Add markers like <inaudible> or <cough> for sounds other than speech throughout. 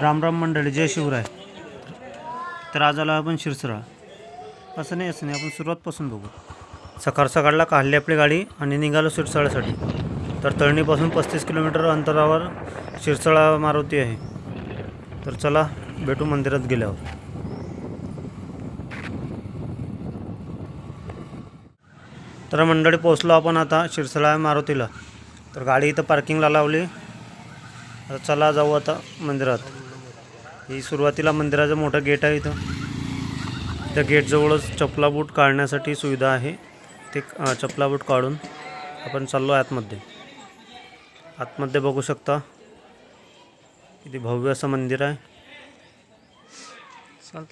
राम राम मंडळी जय शिवराय. तर आज आला आपण शिरसरा. असं नाही असं नाही आपण सुरुवातपासून बघू. सकाळ सकाळला काढली आपली गाडी आणि निघालो शिरसाळासाठी तर तळणीपासून पस्तीस किलोमीटर अंतरावर शिरसाळा मारुती आहे. तर चला भेटू मंदिरात गेल्यावर. तर मंडळी पोचलो आपण आता शिरसाळा मारुतीला. तर गाडी इथं पार्किंगला लावली. आता चला जाऊ आता मंदिरात. ही सुरुवातीला मंदिराचं मोठं गेट आहे इथं. त्या गेटजवळच चपला बूट काढण्यासाठी सुविधा आहे. ते चपला बूट काढून आपण चाललो आहे आतमध्ये. आतमध्ये बघू शकता किती भव्य असं मंदिर आहे. चाल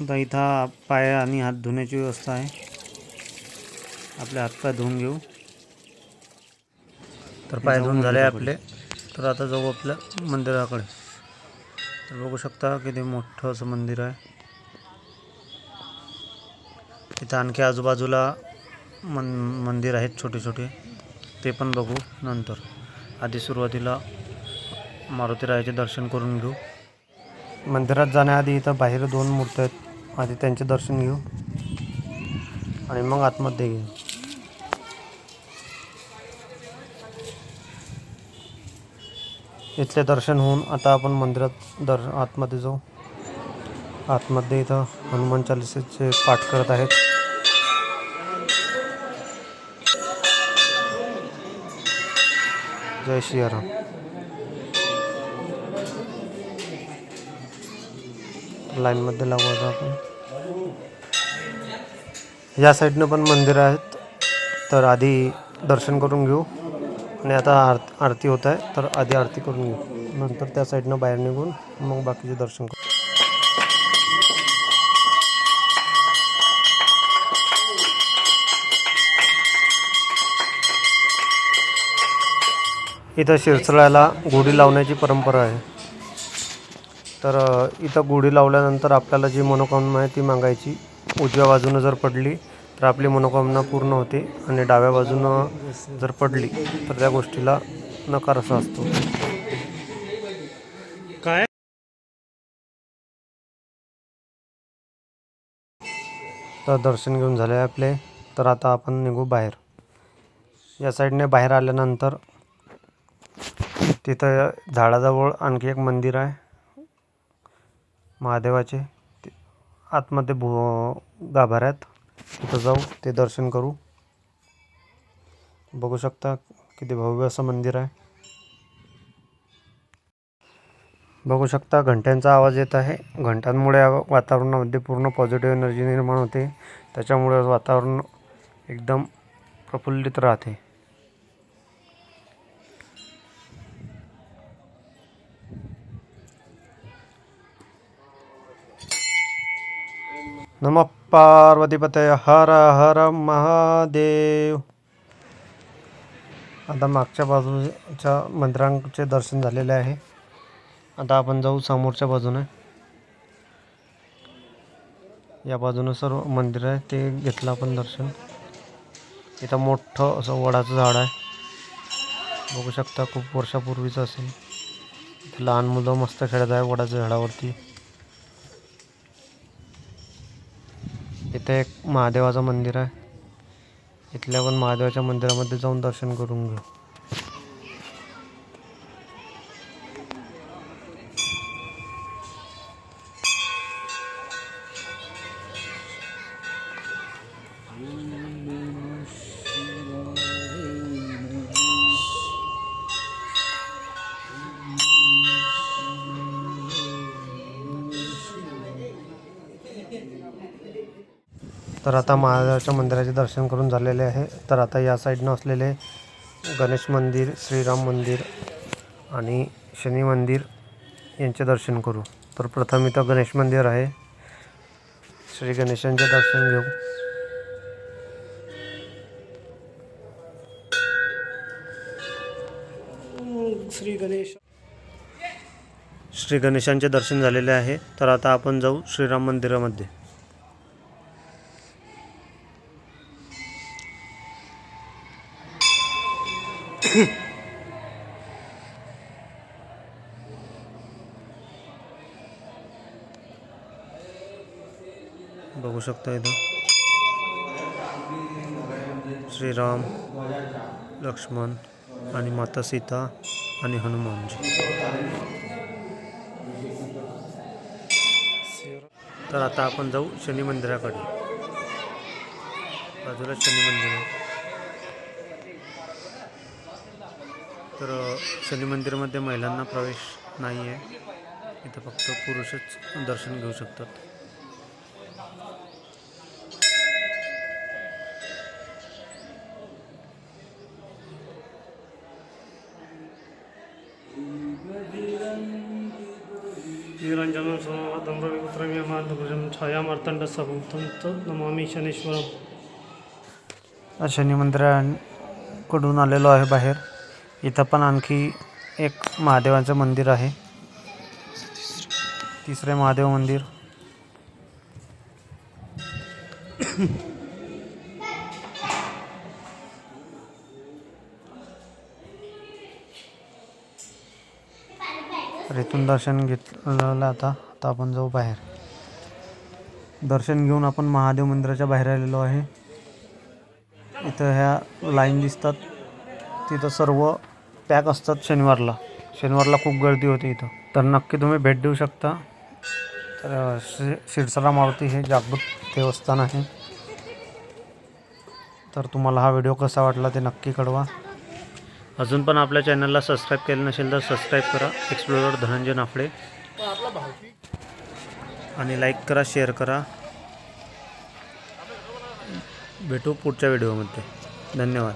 आता इथं पाय आणि हात धुण्याची व्यवस्था आहे. आपले हातपाय धुवून घेऊ. तर पाय धुवून झाले आपले. तर आता जाऊ आपल्या मंदिराकडे. तर बघू शकता किती मोठं असं मंदिर आहे. इथं आणखी आजूबाजूला मन मंदिर आहेत छोटे छोटे ते पण बघू नंतर. आधी सुरुवातीला मारुतीरायाचे दर्शन करून घेऊ. मंदिरात जाण्याआधी इथं बाहेर दोन मूर्ती आहेत. आधी त्यांचे दर्शन घेऊ. आणि मग आतमध्ये घेऊ इथले दर्शन होऊन आता आपण मंदिरात दर आतमध्ये जाऊ. आतमध्ये इथं हनुमान चालिसेचे पाठ करत आहेत. जय श्रीराम लाईनमध्ये लागू आपण. या साईडनं पण मंदिर आहेत. तर आधी दर्शन करून घेऊ. आणि आता आरती आरती होत आहे. तर आधी आरती करून घेऊ. नंतर त्या साईडनं बाहेर निघून मग बाकीचे दर्शन करू. इथं शिरसळ्याला गोडी लावण्याची परंपरा आहे. तर इथं गुढी लावल्यानंतर आपल्याला जी मनोकामना आहे ती मागायची. उजव्या बाजूनं जर पडली तर आपली मनोकामना पूर्ण होते आणि डाव्या बाजूनं जर पडली तर त्या गोष्टीला नकार असा असतो. काय? तर दर्शन घेऊन झाले आपले. तर आता आपण निघू बाहेर. या साईडने बाहेर आल्यानंतर तिथं झाडाजवळ आणखी एक मंदिर आहे. महादेवाचे. ते आतमध्ये भो गाभाऱ्यात. तिथं जाऊ ते दर्शन करू. बघू शकता किती भव्य असं मंदिर आहे. बघू शकता घंट्यांचा आवाज येत आहे. घंटांमुळे वातावरणामध्ये पूर्ण पॉझिटिव्ह एनर्जी निर्माण होते. त्याच्यामुळे वातावरण एकदम प्रफुल्लित राहते. नम पार्वतीपतय हर हर महादेव. आता मागच्या बाजूच्या मंदिरांचे दर्शन झालेले आहे. आता आपण जाऊ समोरच्या बाजूने. या बाजूनं सर्व मंदिर आहे ते घेतलं आपण दर्शन. इथं मोठं असं वडाचं झाड आहे. बघू शकता खूप वर्षापूर्वीचं असेल. लहान मुलं मस्त खेळत आहे वडाच्या झाडावरती. इथे एक महादेवाचं मंदिर आहे. इथल्या पण महादेवाच्या मंदिरामध्ये जाऊन दर्शन करून घेऊ. <laughs> तर आता महादेवाच्या मंदिराचे दर्शन करून झालेले आहे. तर आता या साईडनं असलेले गणेश मंदिर श्रीराम मंदिर आणि शनी मंदिर यांचे दर्शन करू. तर प्रथम इथं गणेश मंदिर आहे. श्री गणेशांचे दर्शन घेऊ. श्री गणेश. श्री गणेशांचे दर्शन झालेले आहे. तर आता आपण जाऊ श्रीराम मंदिरामध्ये. बघू शकता इथं. श्रीराम लक्ष्मण आणि माता सीता आणि हनुमानजी. तर आता आपण जाऊ शनी मंदिराकडे. बाजूला शनी मंदिर तर अ, शनी मंदिरामध्ये महिलांना प्रवेश नाही आहे इथं फक्त पुरुषच दर्शन घेऊ शकतात. निरंजनं समावतं रविपुत्रं यमान्तपुरुषं छायामार्तण्डसभूतं तत् नमामी शनीश्वरम् शनी मंदिरांकडून आलेलो आहे बाहेर. इथं पण आणखी एक महादेवाचं मंदिर आहे. तिसरे महादेव मंदिर. तर इथून दर्शन घेतलं आता आता आपण जाऊ बाहेर. दर्शन घेऊन आपण महादेव मंदिराच्या बाहेर आलेलो आहे. इथं ह्या लाईन दिसतात. तिथं सर्व पॅक असतात शनिवारला. शनिवारला खूप गर्दी होते इथं. तर नक्की तुम्ही भेट देऊ शकता. तर अ, श्री मारुती हे जागृत देवस्थान आहे. तर तुम्हाला हा व्हिडिओ कसा वाटला ते नक्की कळवा. अजून पण आपल्या चॅनलला सबस्क्राईब केलं नसेल तर सबस्क्राईब करा. एक्सप्लोरर धनंजय नाफडे. आणि लाईक करा शेअर करा. भेटू पुढच्या व्हिडिओमध्ये. धन्यवाद.